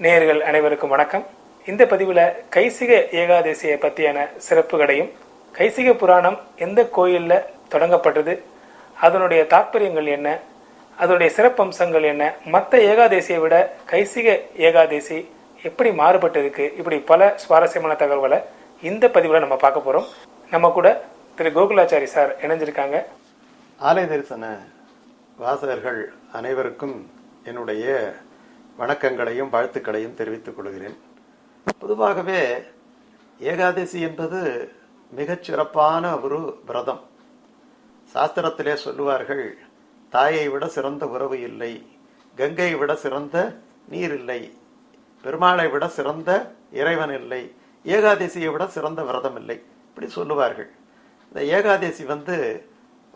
நேர்கள் அனைவருக்கும் வணக்கம். இந்த பதிவில் கைசிக ஏகாதசியை பற்றியான சிறப்புகளையும் கைசிக புராணம் எந்த கோயிலில் தொடங்கப்பட்டது அதனுடைய தாற்பயங்கள் என்ன அதனுடைய சிறப்பம்சங்கள் என்ன மற்ற ஏகாதசியை விட கைசிக ஏகாதசி எப்படி மாறுபட்டிருக்கு இப்படி பல சுவாரஸ்யமான தகவல்களை இந்த பதிவில் நம்ம பார்க்க போகிறோம் நம்ம கூட திரு கோகுலாச்சாரி சார் இணைஞ்சிருக்காங்க. ஆலய தரிசன வாசகர்கள் அனைவருக்கும் என்னுடைய வணக்கங்களையும் வாழ்த்துக்களையும் தெரிவித்துக் கொள்கிறேன். பொதுவாகவே ஏகாதசி என்பது மிகச் சிறப்பான ஒரு விரதம். சாஸ்திரத்திலே சொல்லுவார்கள் தாயை விட சிறந்த உறவு இல்லை கங்கை விட சிறந்த நீர் இல்லை பெருமாளை விட சிறந்த இறைவன் இல்லை ஏகாதசியை விட சிறந்த விரதம் இல்லை. இப்படி சொல்லுவார்கள். இந்த ஏகாதசி வந்து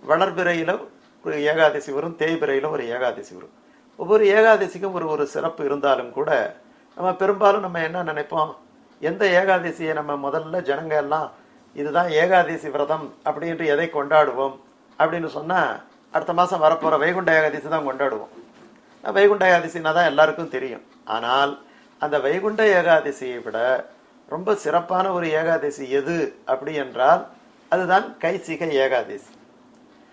வளர்பிறையில் ஒரு ஏகாதசி வரும் தேய்பிறையில் ஒரு ஏகாதசி வரும். ஒவ்வொரு ஏகாதசிக்கும் ஒரு ஒரு சிறப்பு இருந்தாலும் கூட நம்ம பெரும்பாலும் நம்ம என்ன நினைப்போம்? எந்த ஏகாதசியை நம்ம முதல்ல ஜனங்க எல்லாம் இதுதான் ஏகாதசி விரதம் அப்படின்ட்டு எதை கொண்டாடுவோம்? அப்படின்னு சொன்னால் அடுத்த மாதம் வரப்போகிற வைகுண்ட ஏகாதசி தான் கொண்டாடுவோம். வைகுண்ட ஏகாதசினா தான் எல்லாருக்கும் தெரியும். ஆனால் அந்த வைகுண்ட ஏகாதசியை விட ரொம்ப சிறப்பான ஒரு ஏகாதசி எது அப்படி என்றால் அதுதான் கைசிக ஏகாதசி.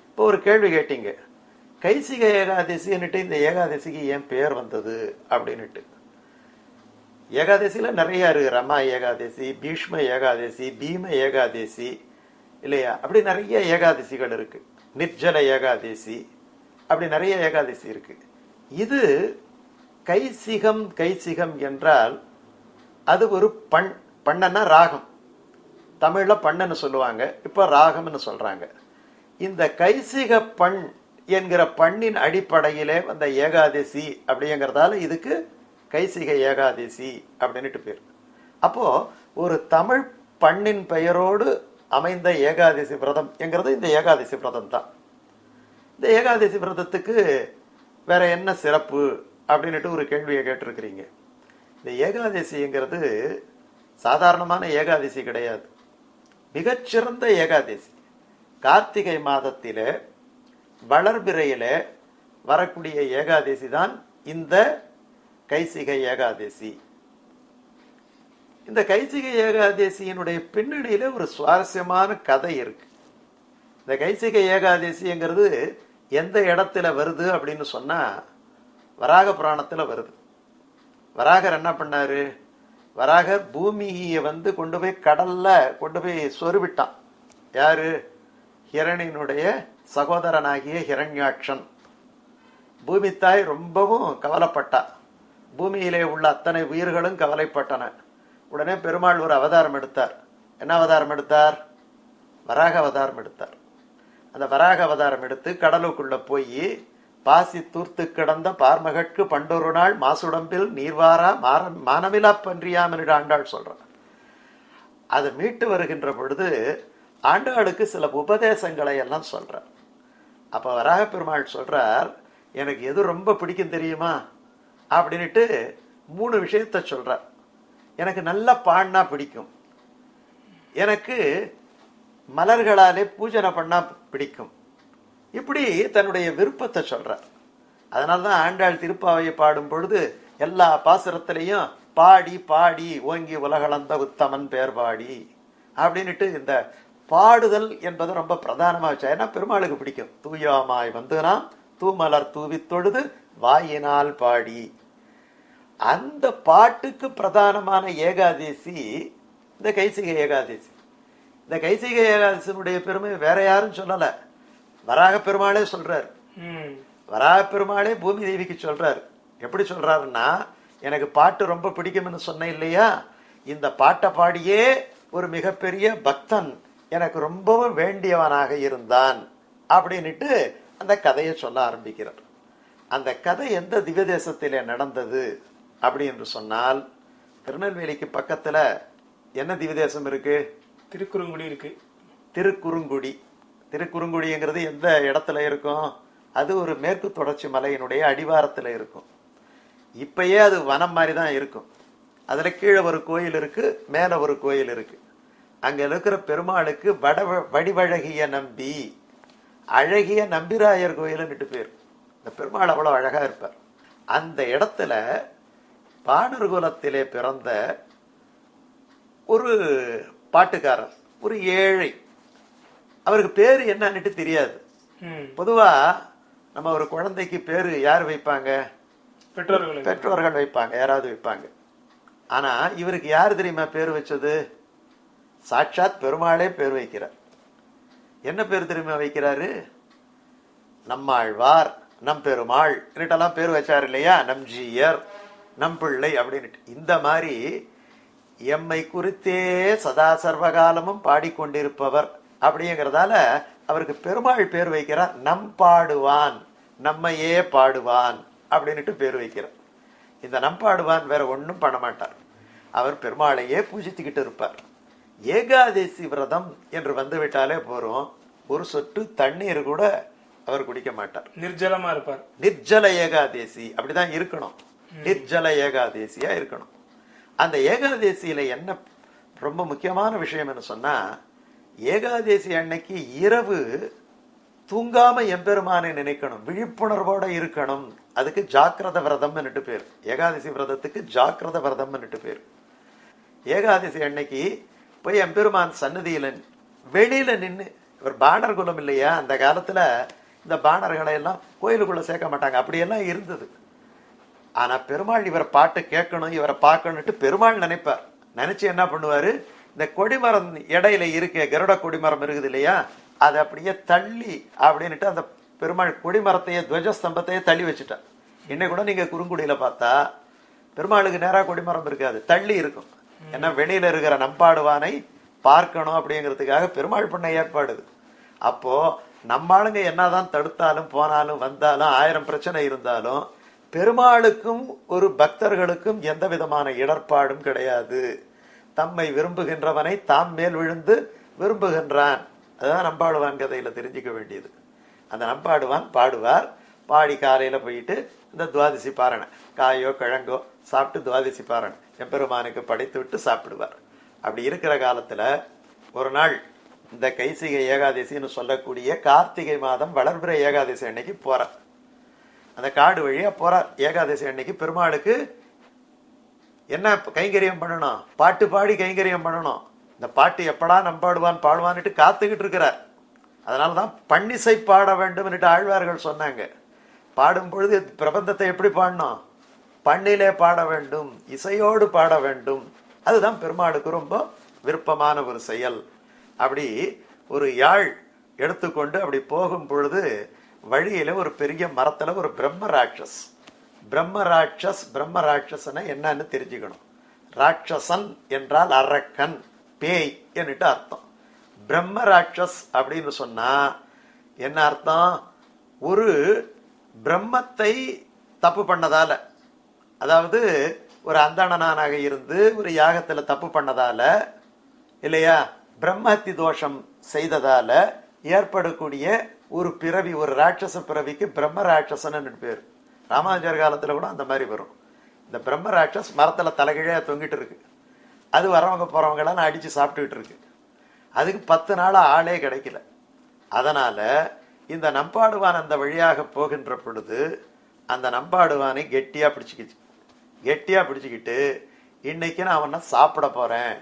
இப்போ ஒரு கேள்வி கேட்டீங்க. கைசிக ஏகாதசின்னுட்டு இந்த ஏகாதசிக்கு ஏன் பேர் வந்தது அப்படின்னுட்டு. ஏகாதசியில் நிறைய இருக்குது ரமா ஏகாதசி பீஷ்ம ஏகாதசி பீம ஏகாதசி இல்லையா? அப்படி நிறைய ஏகாதசிகள் இருக்குது நிர்ஜல ஏகாதசி அப்படி நிறைய ஏகாதசி இருக்குது இது கைசிகம் கைசிகம் என்றால் அது ஒரு பண் பண்ணன்னா ராகம். தமிழில் பண்ணன்னு சொல்லுவாங்க. இப்போ ராகம்னு சொல்கிறாங்க இந்த கைசிக பண் என்கிற பண்ணின் அடிப்படையிலே வந்த ஏகாதசி அப்படிங்கிறதால இதுக்கு கைசிக ஏகாதசி அப்படின்ட்டு பேர். அப்போ ஒரு தமிழ் பண்ணின் பெயரோடு அமைந்த ஏகாதசி விரதம் என்கிறது இந்த ஏகாதசி விரதம் தான். இந்த ஏகாதசி விரதத்துக்கு வேற என்ன சிறப்பு அப்படின்ட்டு ஒரு கேள்வியை கேட்டிருக்கிறீங்க. இந்த ஏகாதசிங்கிறது சாதாரணமான ஏகாதசி கிடையாது. மிகச்சிறந்த ஏகாதசி. கார்த்திகை மாதத்திலே வளர்பிறையில் வரக்கூடிய ஏகாதசி தான் இந்த கைசிகை ஏகாதசி. இந்த கைசிகை ஏகாதசியினுடைய பின்னணியில் ஒரு சுவாரஸ்யமான கதை இருக்கு. இந்த கைசிகை ஏகாதசிங்கிறது எந்த இடத்துல வருது அப்படின்னு சொன்னால் வராக புராணத்தில் வருது. வராகர் என்ன பண்ணார்? வராகர் பூமியை வந்து கொண்டு போய் கடலில் கொண்டு போய் சொருவிட்டான். யார்? ஹிரணினுடைய சகோதரனாகிய ஹிரண்யாட்சன் பூமி தாய் ரொம்பவும் கவலைப்பட்டா. பூமியிலே உள்ள அத்தனை உயிர்களும் கவலைப்பட்டன. உடனே பெருமாள் ஒரு அவதாரம் எடுத்தார். என்ன அவதாரம் எடுத்தார்? வராக அவதாரம் எடுத்தார். அந்த வராக அவதாரம் எடுத்து கடலுக்குள்ள போய் பாசி தூர்த்து கிடந்த பார்மகட்கு பண்டொரு நாள் மாசுடம்பில் நீர்வாரா மார மானமிலா பன்றியாம் என்று ஆண்டாள் சொல்றார் அதை மீட்டு வருகின்ற பொழுது ஆண்டாளுக்கு சில உபதேசங்களை எல்லாம் சொல்றார் அப்போ வராக பெருமாள் சொல்கிறார் எனக்கு எது ரொம்ப பிடிக்கும் தெரியுமா? அப்படின்ட்டு மூணு விஷயத்த சொல்கிறார் எனக்கு நல்லா பாடினா பிடிக்கும். எனக்கு மலர்களாலே பூஜனை பண்ணால் பிடிக்கும். இப்படி தன்னுடைய விருப்பத்தை சொல்கிறார் அதனால தான் ஆண்டாள் திருப்பாவையை பாடும் பொழுது எல்லா பாசுரத்திலையும் பாடி பாடி ஓங்கி உலகளந்த உத்தமன் பேர் பாடி அப்படின்ட்டு இந்த பாடுதல் என்பது ரொம்ப பிரதானமா வச்சா ஏன்னா பெருமாளுக்கு பிடிக்கும். தூயாமாய் வந்து நாம் தூமலர் தூவி தொழுது வாயினால் பாடி. அந்த பாட்டுக்கு பிரதானமான ஏகாதசி இந்த கைசிக ஏகாதசி. இந்த கைசிக ஏகாதசியினுடைய பெருமை வேற யாரும் சொல்லல. வராக பெருமாளே சொல்றார். வராக பெருமாளே பூமி தேவிக்கு சொல்றார். எப்படி சொல்றாருன்னா எனக்கு பாட்டு ரொம்ப பிடிக்கும்னு சொன்னேன் இல்லையா? இந்த பாட்டை பாடியே ஒரு மிகப்பெரிய பக்தன் எனக்கு ரொம்பவும் வேண்டியவனாக இருந்தான் அப்படின்னுட்டு அந்த கதையை சொல்ல ஆரம்பிக்கிறார். அந்த கதை எந்த திவ்ய தேசத்திலே நடந்தது அப்படி என்று சொன்னால் திருநெல்வேலிக்கு பக்கத்துல என்ன திவ்ய தேசம் இருக்கு? திருக்குறுங்குடி இருக்கு. திருக்குறுங்குடி. திருக்குறுங்குடிங்கிறது எந்த இடத்துல இருக்கும்? அது ஒரு மேற்கு தொடர்ச்சி மலையினுடைய அடிவாரத்துல இருக்கும். இப்பயே அது வனம் மாதிரி தான் இருக்கும். அதுல கீழே ஒரு கோயில் இருக்கு மேல ஒரு கோயில் இருக்கு. அங்க இருக்கிற பெருமாளுக்கு வட வடிவழகிய நம்பி அழகிய நம்பிராயர் கோயிலுன்னுட்டு பேர். இந்த பெருமாள் அவ்வளவு அழகா இருப்பார். அந்த இடத்துல பாணர் குலத்திலே பிறந்த ஒரு பாட்டுக்காரர் ஒரு ஏழை. அவருக்கு பேரு என்னன்னுட்டு தெரியாது. ம். பொதுவா நம்ம ஒரு குழந்தைக்கு பேரு யார் வைப்பாங்க? பெற்றோர்களுக்கு பெற்றோர்கள் வைப்பாங்க யாராவது வைப்பாங்க. ஆனா இவருக்கு யார் தெரியுமா பேர் வச்சது? சாட்சாத் பெருமாளே பேர் வைக்கிறார். என்ன பேர் தெரியுமா வைக்கிறாரு? நம்மாழ்வார் நம் பெருமாள் என்னட்டெல்லாம் பேர் வச்சார் இல்லையா? நம் ஜீயர் நம் பிள்ளை அப்படின்னுட்டு. இந்த மாதிரி எம்மை குறித்தே சதா சர்வகாலமும் பாடிக்கொண்டிருப்பவர் அப்படிங்கிறதால அவருக்கு பெருமாள் பேர் வைக்கிறார். நம் பாடுவான் நம்மையே பாடுவான் அப்படின்னுட்டு பேர் வைக்கிறார். இந்த நம் பாடுவான் வேற ஒன்றும் பண்ண மாட்டார். அவர் பெருமாளையே பூஜித்துக்கிட்டு இருப்பார். ஏகாதேசி விரதம் என்று வந்து விட்டாலே போறோம். ஒரு சொட்டு தண்ணீர் கூட அவர் குடிக்க மாட்டார். நிர்ஜலமா இருப்பார். நிர்ஜல ஏகாதேசி அப்படிதான் இருக்கணும். நிர்ஜல ஏகாதேசியா இருக்கணும். அந்த ஏகாதேசியில என்ன ரொம்ப முக்கியமான விஷயம் என்ன சொன்னா ஏகாதேசி அன்னைக்கு இரவு தூங்காம எம்பெருமானை நினைக்கணும் விழிப்புணர்வோட இருக்கணும். அதுக்கு ஜாக்கிரத விரதம்னுட்டு பேர். ஏகாதசி விரதத்துக்கு ஜாக்கிரத விரதம்னுட்டு பேர். ஏகாதசி அன்னைக்கு போய் எம்பெருமான் சன்னதியில் வெளியில் நின்று இவர் பாணர் குலம் இல்லையா? அந்த காலத்தில் இந்த பாணர்களை எல்லாம் கோயிலுக்குள்ளே சேர்க்க மாட்டாங்க. அப்படியெல்லாம் இருந்தது. ஆனால் பெருமாள் இவரை பாட்டு கேட்கணும் இவரை பார்க்கணுன்ட்டு பெருமாள் நினைப்பார். நினச்சி என்ன பண்ணுவார்? இந்த கொடிமரம் இடையில இருக்க கருட கொடிமரம் இருக்குது இல்லையா? அதை அப்படியே தள்ளி அப்படின்னுட்டு அந்த பெருமாள் கொடிமரத்தையே துவஜஸ்தம்பத்தையே தள்ளி வச்சுட்டார். இன்னைக்கு கூட நீங்கள் குறுங்குடியில் பார்த்தா பெருமாளுக்கு நேராக கொடிமரம் இருக்காது தள்ளி இருக்கும். ஏன்னா வெளியில இருக்கிற நம்பாடுவானை பார்க்கணும் அப்படிங்கிறதுக்காக பெருமாள் பண்ண ஏற்பாடு அப்போ நம்ம ஆளுங்க என்னதான் தடுத்தாலும் போனாலும் வந்தாலும் ஆயிரம் பிரச்சனை இருந்தாலும் பெருமாளுக்கும் ஒரு பக்தர்களுக்கும் எந்த விதமான இடர்பாடும் கிடையாது. தம்மை விரும்புகின்றவனை தாம் மேல் விழுந்து விரும்புகின்றான். அதுதான் நம்பாடுவான் கதையில தெரிஞ்சுக்க வேண்டியது. அந்த நம்பாடுவான் பாடுவார். பாடி காலையில போயிட்டு இந்த துவாதசி பாரணை காயோ கிழங்கோ சாப்பிட்டு துவாதசி பாரணை எம்பெருமானுக்கு படைத்து விட்டு சாப்பிடுவார். அப்படி இருக்கிற காலத்தில் ஒரு நாள் இந்த கைசிகை ஏகாதசின்னு சொல்லக்கூடிய கார்த்திகை மாதம் வளர்பிற ஏகாதசி அன்னைக்கு போகிறார் அந்த காடு வழியாக போகிறார் ஏகாதசி அன்னைக்கு பெருமாளுக்கு என்ன கைங்கரியம் பண்ணணும்? பாட்டு பாடி கைங்கரியம் பண்ணணும். இந்த பாட்டு எப்படா நம்பாடுவான் பாடுவான்னுட்டு காத்துக்கிட்டு இருக்கிறார். அதனாலதான் பன்னிசை பாட வேண்டும்னுட்டு ஆழ்வார்கள் சொன்னாங்க. பாடும் பொழுது பிரபந்தத்தை எப்படி பாடணும்? பண்ணிலே பாட வேண்டும் இசையோடு பாட வேண்டும். அதுதான் பெருமாளுக்கு ரொம்ப விருப்பமான ஒரு செயல். அப்படி ஒரு யாழ் எடுத்துக்கொண்டு அப்படி போகும் பொழுது வழியில ஒரு பெரிய மரத்துல ஒரு பிரம்ம ராட்சஸ். பிரம்ம ராட்சஸ் பிரம்ம ராட்சசனை என்னன்னு தெரிஞ்சுக்கணும். ராட்சசன் என்றால் அரக்கன் பேய் என்னட்டு அர்த்தம். பிரம்ம ராட்சஸ் அப்படின்னு சொன்னா என்ன அர்த்தம்? ஒரு பிரம்மத்தை தப்பு பண்ணதால. அதாவது ஒரு அந்தணனானாக இருந்து ஒரு யாகத்தில் தப்பு பண்ணதால இல்லையா? பிரம்மஹத்தி தோஷம் செய்ததால ஏற்படக்கூடிய ஒரு பிறவி ஒரு ராட்சச பிறவிக்கு பிரம்ம ராட்சசன்னு பேர். ராமானுஜர் காலத்தில் கூட அந்த மாதிரி வரும். இந்த பிரம்ம ராட்சஸ் மரத்தில் தலைகீழே தொங்கிட்டு இருக்கு. அது வரவங்க போகிறவங்களாம் நான் அடித்து சாப்பிட்டுக்கிட்டு இருக்கு. அதுக்கு பத்து நாள் ஆளே கிடைக்கல. அதனால் இந்த நம்பாடுவான் அந்த வழியாக போகின்ற பொழுது அந்த நம்பாடுவானை கெட்டியாக பிடிச்சிக்கிச்சு. கெட்டியாக பிடிச்சிக்கிட்டு இன்னைக்கு நான் அவனை சாப்பிட போகிறேன்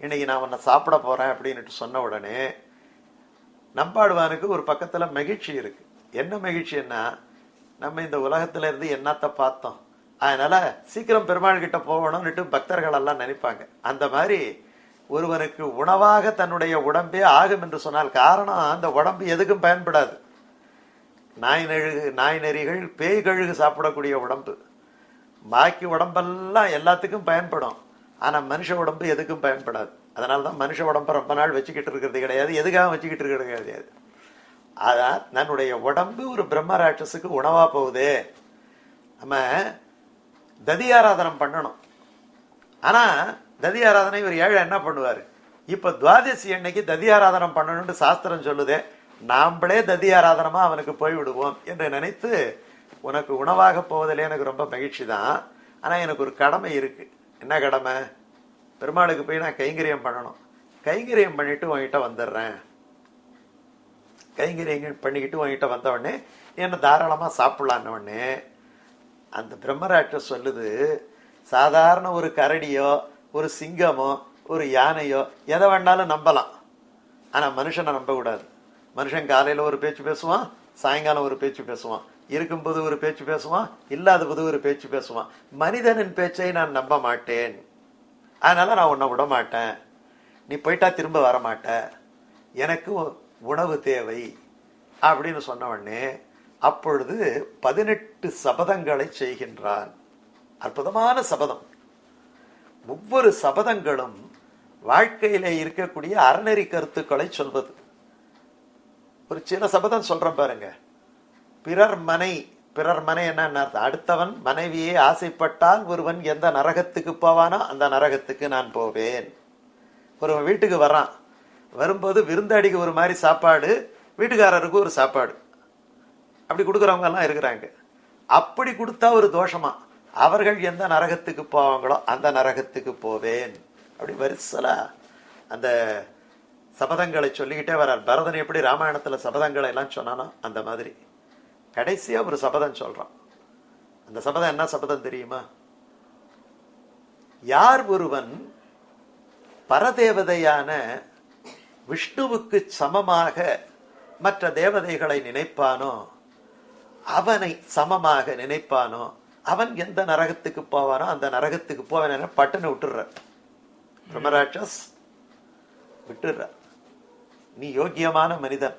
இன்னைக்கு நான் உன்னை சாப்பிட போகிறேன் அப்படின்னுட்டு சொன்ன உடனே நம்பாடுவானுக்கு ஒரு பக்கத்தில் மகிழ்ச்சி இருக்குது என்ன மகிழ்ச்சின்னா நம்ம இந்த உலகத்துல இருந்து என்னத்தை பார்த்தோம். அதனால சீக்கிரம் பெருமாள் கிட்ட போகணும்னுட்டு பக்தர்கள் எல்லாம் நினைப்பாங்க. அந்த மாதிரி ஒருவனுக்கு உணவாக தன்னுடைய உடம்பே ஆகும் என்று சொன்னால் காரணம் அந்த உடம்பு எதுக்கும் பயன்படாது. நாய் நெழுகு நாய் நெறிகள் பேய் கழுகு சாப்பிடக்கூடிய உடம்பு. பாக்கி உடம்பெல்லாம் எல்லாத்துக்கும் பயன்படும். ஆனால் மனுஷ உடம்பு எதுக்கும் பயன்படாது. அதனால தான் மனுஷ உடம்பை ரொம்ப நாள் வச்சுக்கிட்டு இருக்கிறது கிடையாது. எதுக்காக வச்சுக்கிட்டு இருக்கிறது கிடையாது. அதான் தன்னுடைய உடம்பு ஒரு பிரம்ம ராட்சஸுக்கு உணவா போகுதே. நம்ம ததியாராதனம் பண்ணணும். ஆனால் ததி ஆராதனை இவர் ஏழை என்ன பண்ணுவார்? இப்போ துவாதசி அன்னைக்கு ததி ஆராதனம் பண்ணணும்னு சாஸ்திரம் சொல்லுதே நாம்ளே ததி ஆராதனமாக அவனுக்கு போய் விடுவோம் என்று நினைத்து உனக்கு உணவாக போவதிலே எனக்கு ரொம்ப மகிழ்ச்சி தான் ஆனால் எனக்கு ஒரு கடமை இருக்கு. என்ன கடமை? பெருமாளுக்கு போய் நான் கைங்கரியம் பண்ணணும். கைங்கரியம் பண்ணிட்டு உன்கிட்ட வந்துடுறேன். கைங்கரியம் பண்ணிக்கிட்டு உன்கிட்ட வந்தவொடனே என்னை என்ன தாராளமா அந்த பிரம்மராட்சஸ் சொல்லுது சாதாரண ஒரு கரடியோ ஒரு சிங்கமோ ஒரு யானையோ எதை வேணாலும் நம்பலாம். ஆனால் மனுஷனை நம்பக்கூடாது. மனுஷன் காலையில் ஒரு பேச்சு பேசுவான் சாயங்காலம் ஒரு பேச்சு பேசுவான். இருக்கும்போது ஒரு பேச்சு பேசுவான் இல்லாத போது ஒரு பேச்சு பேசுவான். மனிதனின் பேச்சை நான் நம்ப மாட்டேன். அதனால் நான் உன்னை விட மாட்டேன். நீ போயிட்டா திரும்ப வர மாட்ட. எனக்கு உணவு தேவை அப்படின்னு சொன்ன உடனே அப்பொழுது பதினெட்டு சபதங்களை செய்கின்றான். அற்புதமான சபதம். ஒவ்வொரு சபதங்களும் வாழ்க்கையில இருக்கக்கூடிய அறநெறி கருத்துக்களை சொல்வது. ஒரு சில சபதம் சொல்றேன் பாருங்க. பிறர் மனை பிறர் மனை என்ன அர்த்தம்? அடுத்தவன் மனைவியை ஆசைப்பட்டால் ஒருவன் எந்த நரகத்துக்கு போவானோ அந்த நரகத்துக்கு நான் போவேன். ஒருவன் வீட்டுக்கு வரான். வரும்போது விருந்தாடிக்கு ஒரு மாதிரி சாப்பாடு வீட்டுக்காரருக்கு ஒரு சாப்பாடு. அப்படி கொடுக்குறவங்க எல்லாம் இருக்கிறாங்க. அப்படி கொடுத்தா ஒரு தோஷமா? அவர்கள் எந்த நரகத்துக்கு போவாங்களோ அந்த நரகத்துக்கு போவேன். அப்படி வரிசலா அந்த சபதங்களை சொல்லிக்கிட்டே வர்றார். பரதன் எப்படி ராமாயணத்தில் சபதங்களை எல்லாம் சொன்னானோ அந்த மாதிரி. கடைசியாக ஒரு சபதம் சொல்கிறான் அந்த சபதம் என்ன சபதம் தெரியுமா? யார் ஒருவன் பரதேவதையான விஷ்ணுவுக்கு சமமாக மற்ற தேவதைகளை நினைப்பானோ அவனை சமமாக நினைப்பானோ அவன் எந்த நரகத்துக்கு போவானோ அந்த நரகத்துக்கு போவான பட்டுன்னு விட்டுடுற பிரம்மராட்சஸ் விட்டுடுற நீ யோக்கியமான மனிதன்.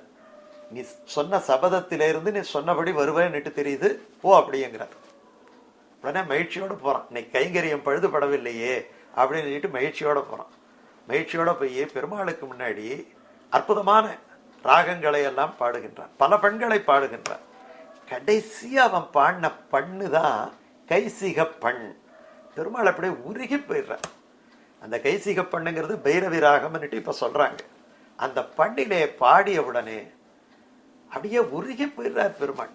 நீ சொன்ன சபதத்திலிருந்து நீ சொன்னபடி வருவேன்னுட்டு தெரியுது. ஓ அப்படிங்கிறார். உடனே மகிழ்ச்சியோடு போகிறான் இன்னைக்கு கைங்கரியம் பழுதுபடவில்லையே அப்படின்னு சொல்லிட்டு மகிழ்ச்சியோட போகிறான் மகிழ்ச்சியோடு போய் பெருமாளுக்கு முன்னாடி அற்புதமான ராகங்களை எல்லாம் பாடுகின்றான். பல பெண்களை பாடுகின்றான். கடைசியாக அவன் பாடின பண்ணு தான் கைசிக பண் பெருமாள் அப்படியே உருகி போயிடுறான் அந்த கைசிக பண்ணுங்கிறது பைரவி ராகம்னுட்டு இப்போ சொல்கிறாங்க அந்த பண்ணிலே பாடிய உடனே அப்படியே உருகி போயிடுறார் பெருமாள்.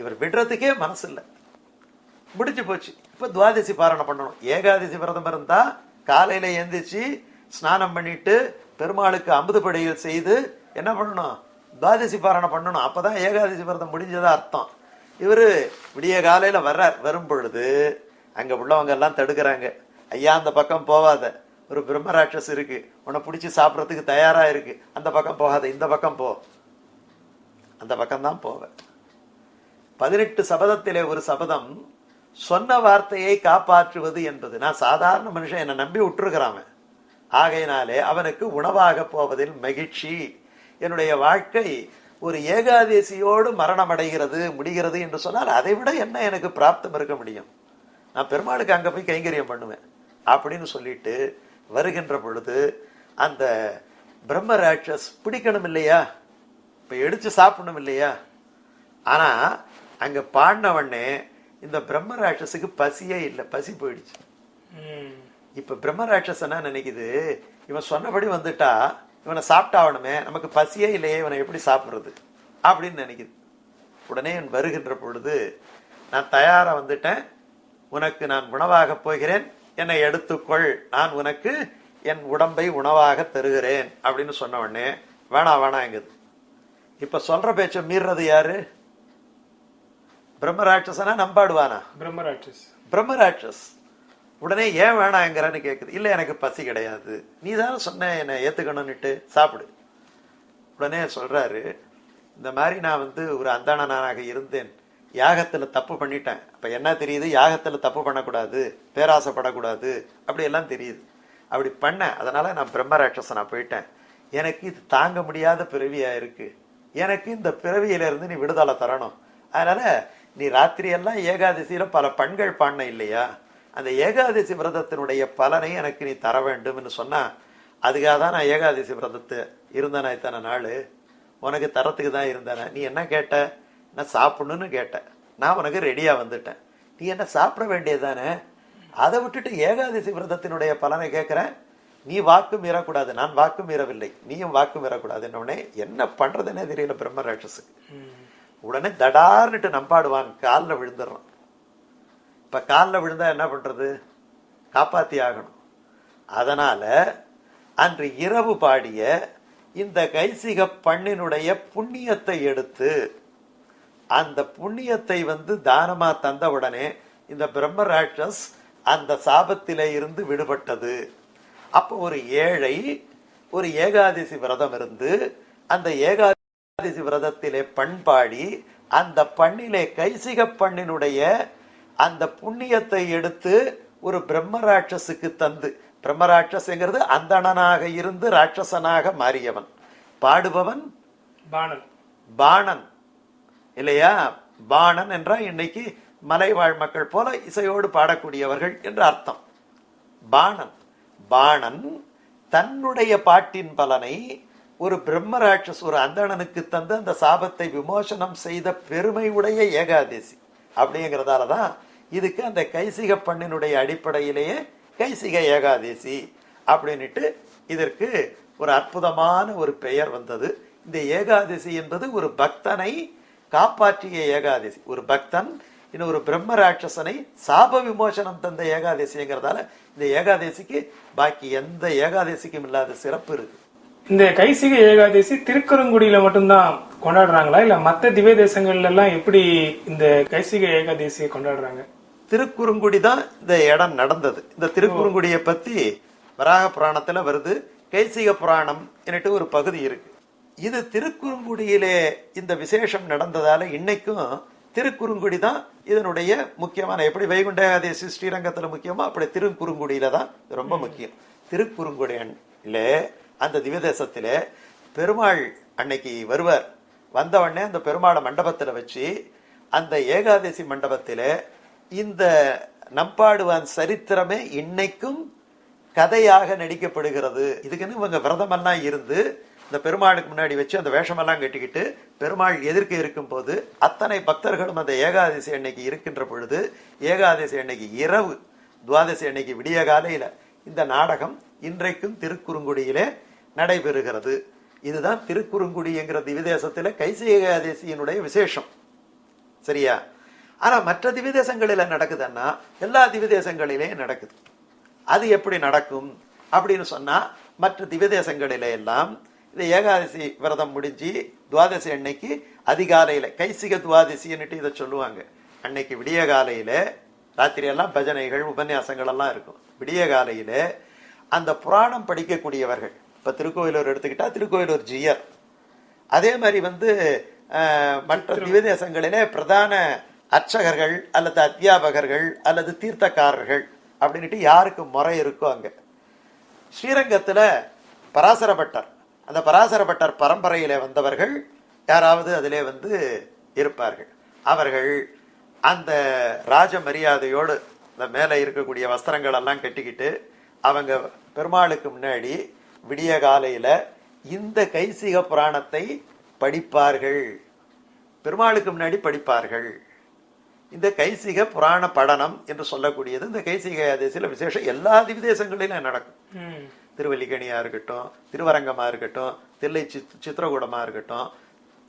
இவர் விடுறதுக்கே மனசு இல்லை முடிஞ்சு போச்சு. இப்போ துவாதசி பாரணம் பண்ணணும். ஏகாதசி விரதம் இருந்தால் காலையில் எந்திரிச்சு ஸ்நானம் பண்ணிட்டு பெருமாளுக்கு அமுது செய்து என்ன பண்ணணும்? துவாதசி பாரணம் பண்ணணும். அப்போதான் ஏகாதசி விரதம் முடிஞ்சதாக அர்த்தம். இவர் விடிய காலையில் வர்றார். வரும் பொழுது அங்கே உள்ளவங்க எல்லாம் தடுக்கிறாங்க. ஐயா அந்த பக்கம் போவாத. ஒரு பிரம்மராட்சஸ் இருக்கு. உன்னை பிடிச்சி சாப்பிட்றதுக்கு தயாராக இருக்கு. அந்த பக்கம் போகாத. இந்த பக்கம் போ. அந்த பக்கம்தான் போவேன் பதினெட்டு சபதத்திலே ஒரு சபதம் சொன்ன வார்த்தையை காப்பாற்றுவது என்பது. நான் சாதாரண மனுஷன் என்னை நம்பி விட்டுருக்கிறான் ஆகையினாலே அவனுக்கு உணவாக போவதில் மகிழ்ச்சி. என்னுடைய வாழ்க்கை ஒரு ஏகாதேசியோடு மரணம் அடைகிறது முடிகிறது என்று சொன்னால் அதை விட என்ன எனக்கு பிராப்தம் இருக்க முடியும்? நான் பெருமாளுக்கு அங்க போய் கைங்கரியம் பண்ணுவேன். அப்படின்னு சொல்லிட்டு வருகின்ற பொழுது அந்த பிரம்ம ராட்சஸ் பிடிக்கணும் இல்லையா? இப்ப எடுத்து சாப்பிடணும் இல்லையா? ஆனா அங்க பாடினவண்ணே இந்த பிரம்ம ராட்சஸுக்கு பசியே இல்லை. பசி போயிடுச்சு. இப்ப பிரம்ம ராட்சஸ் என்ன நினைக்குது? இவன் சொன்னபடி வந்துட்டா இவனை சாப்பிட்டாவணுமே நமக்கு பசியே இல்லையே இவனை எப்படி சாப்பிடுறது? அப்படின்னு நினைக்குது. உடனே இவன் வருகின்ற பொழுது நான் தயாரா வந்துட்டேன். உனக்கு நான் உணவாக போகிறேன். என்னை எடுத்துக்கொள். நான் உனக்கு என் உடம்பை உணவாக தருகிறேன். அப்படின்னு சொன்ன உடனே வேணாம் வேணாங்குது இப்ப சொல்ற பேச்ச மீறுறது யாரு? பிரம்ம ராட்சசனா நம்பாடுவானா? பிரம்மராட்சஸ் பிரம்மராட்சஸ் உடனே ஏன் வேணாங்கிறன்னு கேட்குது இல்லை எனக்கு பசி கிடையாது. நீ தானே சொன்ன என்னை ஏற்றுக்கணும்னுட்டு சாப்பிடு. உடனே சொல்கிறாரு இந்த மாதிரி நான் வந்து ஒரு அந்தாணனாக இருந்தேன். யாகத்தில் தப்பு பண்ணிட்டேன். அப்போ என்ன தெரியுது? யாகத்தில் தப்பு பண்ணக்கூடாது. பேராசைப்படக்கூடாது. அப்படியெல்லாம் தெரியுது. அப்படி பண்ணேன் அதனால் நான் பிரம்மராட்சசனா போயிட்டேன். எனக்கு இது தாங்க முடியாத பிறவியாக இருக்குது எனக்கு இந்த பிறவியிலேருந்து நீ விடுதலை தரணும். அதனால் நீ ராத்திரியெல்லாம் ஏகாதசியில் பல பண்கள் பாடின இல்லையா? அந்த ஏகாதசி விரதத்தினுடைய பலனை எனக்கு நீ தர வேண்டும்னு சொன்னா அதுக்காக தான் நான் ஏகாதசி விரதத்தை இருந்தேனா இத்தனை நாள். உனக்கு தரத்துக்கு தான் இருந்தேனே. நீ என்ன கேட்ட? நான் சாப்பிடணும்னு கேட்ட. நான் உனக்கு ரெடியா வந்துட்டேன். நீ என்ன சாப்பிட வேண்டியதுதானே? அதை விட்டுட்டு ஏகாதசி விரதத்தினுடைய பலனை கேட்கிறேன். நீ வாக்கு மீறக்கூடாது. நான் வாக்கு மீறவில்லை. நீயும் வாக்கு மீறக்கூடாது உடனே என்ன பண்றதுன்னே தெரியல பிரம்ம ராட்சஸுக்கு உடனே தடார்னுட்டு நம்பாடுவான். காலில் விழுந்துடுறான். இப்போ காலில் விழுந்தா என்ன பண்ணுறது காப்பாத்தி ஆகணும் அதனால் அன்று இரவு பாடிய இந்த கைசிக பண்ணினுடைய புண்ணியத்தை எடுத்து அந்த புண்ணியத்தை வந்து தானமாக தந்த உடனே இந்த பிரம்ம ராட்சஸ் அந்த சாபத்திலே இருந்து விடுபட்டது. அப்போ ஒரு ஏழை ஒரு ஏகாதசி விரதம் இருந்து அந்த ஏகாதசி விரதத்திலே பண்பாடி அந்த பண்ணிலே கைசிக பண்ணினுடைய அந்த புண்ணியத்தை எடுத்து ஒரு பிரம்ம ராட்சஸுக்கு தந்து. பிரம்ம ராட்சஸ்ங்கிறது அந்தணனாக இருந்து ராட்சசனாக மாறியவன். பாடுபவன் பாணன். பாணன். இல்லையா? பாணன் என்றால் இன்னைக்கு மலைவாழ் மக்கள் போல இசையோடு பாடக்கூடியவர்கள் என்று அர்த்தம். பாணன். பாணன் தன்னுடைய பாட்டின் பலனை ஒரு பிரம்மராட்சஸ் ஒரு அந்தணனுக்கு தந்து அந்த சாபத்தை விமோசனம் செய்த பெருமை உடைய ஏகாதசி. அப்படிங்கிறதால தான் இதுக்கு அந்த கைசிக பண்ணினுடைய அடிப்படையிலேயே கைசிக ஏகாதசி அப்படின்னுட்டு இதற்கு ஒரு அற்புதமான ஒரு பெயர் வந்தது. இந்த ஏகாதசி என்பது ஒரு பக்தனை காப்பாற்றிய ஏகாதசி. ஒரு பக்தன் இன்னும் ஒரு பிரம்ம ராட்சசனை சாப விமோசனம் தந்த ஏகாதசிங்கிறதால இந்த ஏகாதசிக்கு பாக்கி எந்த ஏகாதசிக்கும் இல்லாத சிறப்பு இருக்கு. இந்த கைசிக ஏகாதசி திருக்குறங்குடியில மட்டும்தான் கொண்டாடுறாங்களா? இல்ல மற்ற திவ்ய தேசங்கள்ல எல்லாம் எப்படி இந்த கைசிக ஏகாதசியை கொண்டாடுறாங்க? திருக்குறுங்குடி தான் இந்த இடம் நடந்தது. இந்த திருக்குறுங்குடியை பத்தி வராக புராணத்துல வருது. கைசிக புராணம் என்னட்டு ஒரு பகுதி இருக்கு. இது திருக்குறுங்குடியிலே இந்த விசேஷம் நடந்ததால இன்னைக்கும் திருக்குறுங்குடி தான் இதனுடைய முக்கியமான எப்படி வைகுண்ட ஏகாதசி ஸ்ரீரங்கத்துல முக்கியமோ அப்படி திருக்குறுங்குடியில தான் ரொம்ப முக்கியம். திருக்குறுங்குடியில அந்த திவ்யதேசத்திலே பெருமாள் அன்னைக்கு வருவார். வந்த உடனே அந்த பெருமாளை மண்டபத்துல வச்சு அந்த ஏகாதசி மண்டபத்திலே இந்த நம்பாடுவான் சரித்திரமே இன்னைக்கும் கதையாக நடிக்கப்படுகிறது. இதுக்குன்னு இவங்க விரதமெல்லாம் இருந்து இந்த பெருமாளுக்கு முன்னாடி வச்சு அந்த வேஷமெல்லாம் கட்டிக்கிட்டு பெருமாள் எதிர்க்க இருக்கும்போது அத்தனை பக்தர்களும் அந்த ஏகாதசி அன்னைக்கு இருக்கின்ற பொழுது ஏகாதசி அன்னைக்கு இரவு துவாதசி அன்னைக்கு விடிய காலையில் இந்த நாடகம் இன்றைக்கும் திருக்குறுங்குடியிலே நடைபெறுகிறது. இதுதான் திருக்குறுங்குடிங்கிற திவிதேசத்தில் கைசி ஏகாதசியினுடைய விசேஷம். சரியா? ஆனா மற்ற திவிதேசங்களில நடக்குதுன்னா எல்லா திவிதேசங்களிலேயும் நடக்குது. அது எப்படி நடக்கும் அப்படின்னு சொன்னா மற்ற திவ்யதேசங்களில எல்லாம் இந்த ஏகாதசி விரதம் முடிஞ்சு துவாதசி அன்னைக்கு அதிகாலையில கைசிக துவாதசின்னுட்டு இதை சொல்லுவாங்க. அன்னைக்கு விடிய காலையில ராத்திரி எல்லாம் பஜனைகள் உபன்யாசங்கள் எல்லாம் இருக்கும். விடிய காலையில அந்த புராணம் படிக்கக்கூடியவர்கள் இப்ப திருக்கோயிலூர் எடுத்துக்கிட்டா திருக்கோயிலூர் ஜியர். அதே மாதிரி வந்து மற்ற திவ்யதேசங்களிலே பிரதான அர்ச்சகர்கள் அல்லது அத்தியாபகர்கள் அல்லது தீர்த்தக்காரர்கள் அப்படின்ட்டு யாருக்கு முறை இருக்கோ அங்கே. ஸ்ரீரங்கத்தில் பராசரபட்டர் அந்த பராசரபட்டர் பரம்பரையில் வந்தவர்கள் யாராவது அதிலே வந்து இருப்பார்கள். அவர்கள் அந்த ராஜ மரியாதையோடு இந்த மேலே இருக்கக்கூடிய வஸ்திரங்கள் எல்லாம் கட்டிக்கிட்டு அவங்க பெருமாளுக்கு முன்னாடி விடிய காலையில் இந்த கைசிக புராணத்தை படிப்பார்கள். பெருமாளுக்கு முன்னாடி படிப்பார்கள். இந்த கைசிக புராண படனம் என்று சொல்லக்கூடியது. இந்த கைசிக ஏகாதசியில விசேஷம் எல்லா திவிதேசங்களிலும் நடக்கும். திருவல்லிக்கணியா இருக்கட்டும் திருவரங்கமா இருக்கட்டும் தில்லை சித் சித்திரகூடமா இருக்கட்டும்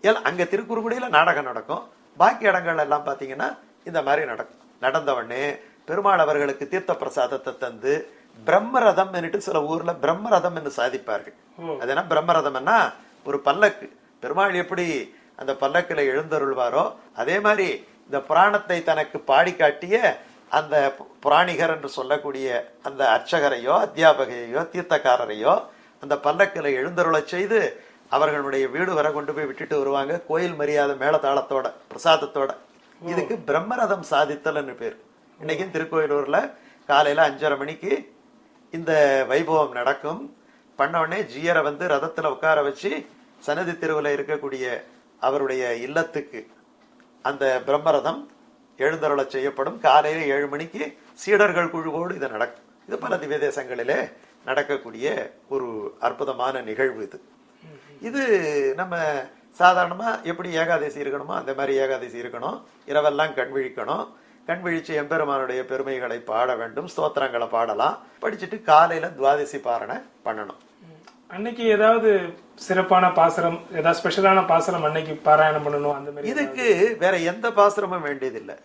எல்லாம் அங்க திருக்குறுங்குடியில நாடகம் நடக்கும். பாக்கி இடங்கள் எல்லாம் பாத்தீங்கன்னா இந்த மாதிரி நடக்கும். நடந்த உடனே பெருமாள் அவர்களுக்கு தீர்த்த பிரசாதத்தை தந்து பிரம்மரதம் என்னட்டு சில ஊர்ல பிரம்மரதம் என்று சாதிப்பார்கள். அது என்ன பிரம்மரதம்னா ஒரு பல்லக்கு. பெருமாள் எப்படி அந்த பல்லக்குல எழுந்தருள்வாரோ அதே மாதிரி இந்த புராணத்தை தனக்கு பாடி காட்டிய அந்த பு- புராணிகர் என்று சொல்லக்கூடிய அந்த அர்ச்சகரையோ அத்தியாபகையோ தீர்த்தக்காரரையோ அந்த பல்லக்கில் எழுந்தருளச் செய்து அவர்களுடைய வீடு வர கொண்டு போய் விட்டுட்டு வருவாங்க கோயில் மரியாதை மேலதாளத்தோட பிரசாதத்தோட. இதுக்கு பிரம்மரதம் சாதித்தல்னு பேர். இன்னைக்கும் திருக்கோயிலூர்ல காலையில அஞ்சரை மணிக்கு இந்த வைபவம் நடக்கும். பண்ணவுடனே ஜீயரை வந்து ரதத்துல உட்கார வச்சு சன்னதி தெருவில் இருக்கக்கூடிய அவருடைய இல்லத்துக்கு அந்த பிரம்மரதம் எழுந்தருளச் செய்யப்படும். காலையில் ஏழு மணிக்கு சீடர்கள் குழுவோடு இது நடக்கும் இது பல திவ்ய தேசங்களிலே நடக்கக்கூடிய ஒரு அற்புதமான நிகழ்வு இது. இது நம்ம சாதாரணமாக எப்படி ஏகாதசி இருக்கணுமோ அந்த மாதிரி ஏகாதசி இருக்கணும். இரவெல்லாம் கண் விழிக்கணும். கண் விழிச்சு எம்பெருமானுடைய பெருமைகளை பாட வேண்டும். ஸ்தோத்திரங்களை பாடலாம். படிச்சுட்டு காலையில் துவாதசி பாரணை பண்ணணும். அன்னைக்கு ஏதாவது சிறப்பான பாசரம் ஏதாவது ஸ்பெஷலான பாசரம் அன்னைக்கு பாராயணம் பண்ணணும் அந்த மாதிரி இதுக்கு வேற எந்த பாசுரமும் வேண்டியதில்லை.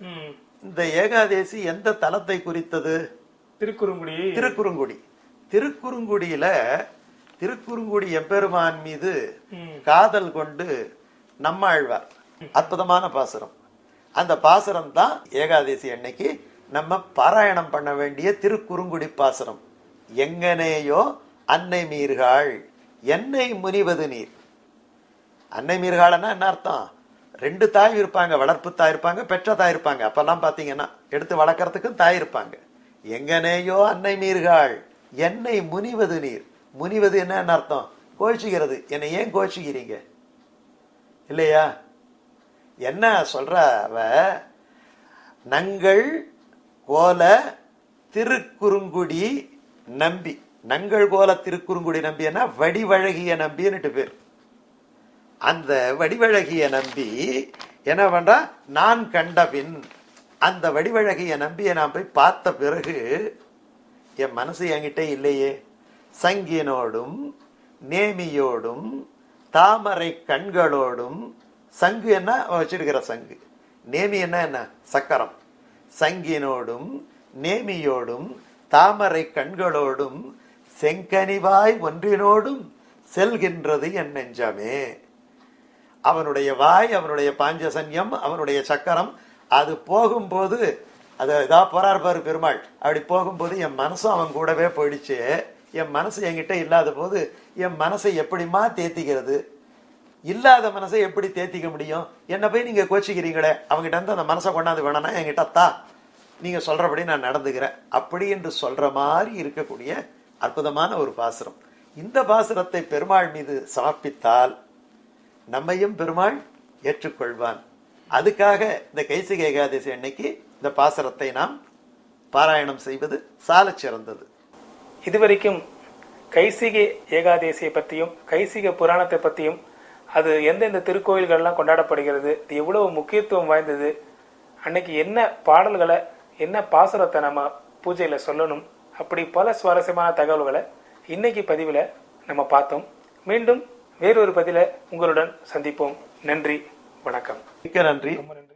இந்த ஏகாதேசி எந்த தலத்தை குறித்தது? திருக்குறுங்குடி. திருக்குறுங்குடி. திருக்குறுங்குடியில திருக்குறுங்குடி எம்பெருமான் மீது. காதல் கொண்டு நம்மாழ்வார். அற்புதமான பாசுரம். அந்த பாசுரம் தான் ஏகாதசி அன்னைக்கு நம்ம பாராயணம் பண்ண வேண்டிய திருக்குறுங்குடி பாசுரம். எங்கனேயோ அன்னை மீர்காள் என்னை முனிவது நீர். அன்னை மீர்காலன்னா என்ன அர்த்தம்? ரெண்டு தாய் இருப்பாங்க வளர்ப்பு தாய் இருப்பாங்க பெற்ற தாய் இருப்பாங்க. அப்பெல்லாம் பார்த்தீங்கன்னா எடுத்து வளர்க்குறதுக்கும் தாய் இருப்பாங்க. எங்கனேயோ அன்னை மீர்காள் என்னை முனிவது நீர். முனிவது என்னன்னு அர்த்தம்? கோச்சிக்கிறது என்னை ஏன் கோச்சிக்கிறீங்க இல்லையா? என்ன சொல்ற அவ? நங்கள் கோல திருக்குறுங்குடி நம்பி. நங்கள் கோல திருக்குறுங்குடி நம்பின்னா வடிவழகிய நம்பின்னுட்டு பேர். அந்த வடிவழகிய நம்பி என்ன பண்றா? நான் கண்டபின் அந்த வடிவழகிய நம்பியை நான் போய் பார்த்த பிறகு என் மனசு என்கிட்ட இல்லையே. சங்கினோடும் நேமியோடும் தாமரை கண்களோடும் சங்கு என்ன? வச்சிருக்கிற சங்கு. நேமி என்ன என்ன? சக்கரம். சங்கினோடும் நேமியோடும் தாமரை கண்களோடும் செங்கனிவாய் ஒன்றினோடும் செல்கின்றது என் நெஞ்சமே. அவனுடைய வாய் அவனுடைய பாஞ்சசன்யம் அவனுடைய சக்கரம் அது போகும்போது அது இதா போறார் பாரு பெருமாள். அப்படி போகும்போது என் மனசும் அவன் கூடவே போயிடுச்சு. என் மனசு என்கிட்ட இல்லாத போது என் மனசை எப்படிமா தேத்திக்கிறது? இல்லாத மனசை எப்படி தேத்திக்க முடியும்? என்ன போய் நீங்கள் கோச்சிக்கிறீங்களே. அவங்ககிட்ட இருந்து அந்த மனசை கொண்டாந்து வேணாம்னா என்கிட்ட தா. நீங்கள் சொல்கிறபடி நான் நடந்துக்கிறேன். அப்படி என்று சொல்கிற மாதிரி இருக்கக்கூடிய அற்புதமான ஒரு பாசுரம். இந்த பாசுரத்தை பெருமாள் மீது சமர்ப்பித்தால் நம்மையும் பெருமாள் ஏற்றுக்கொள்வான். அதுக்காக இந்த கைசிக ஏகாதசி அன்னைக்கு இந்த பாசுரத்தை நாம் பாராயணம் செய்வது சால சிறந்தது. இதுவரைக்கும் கைசிகை ஏகாதேசியை பற்றியும் கைசிக புராணத்தை பற்றியும் அது எந்தெந்த திருக்கோயில்கள்லாம் கொண்டாடப்படுகிறது இது எவ்வளவு முக்கியத்துவம் வாய்ந்தது அன்னைக்கு என்ன பாடல்களை என்ன பாசுரத்தை நம்ம பூஜையில் சொல்லணும் அப்படி பல சுவாரஸ்யமான தகவல்களை இன்னைக்கு பதிவில் நம்ம பார்த்தோம். மீண்டும் வேறொரு பதில உங்களுடன் சந்திப்போம். நன்றி. வணக்கம். மிக்க நன்றி. ரொம்ப நன்றி.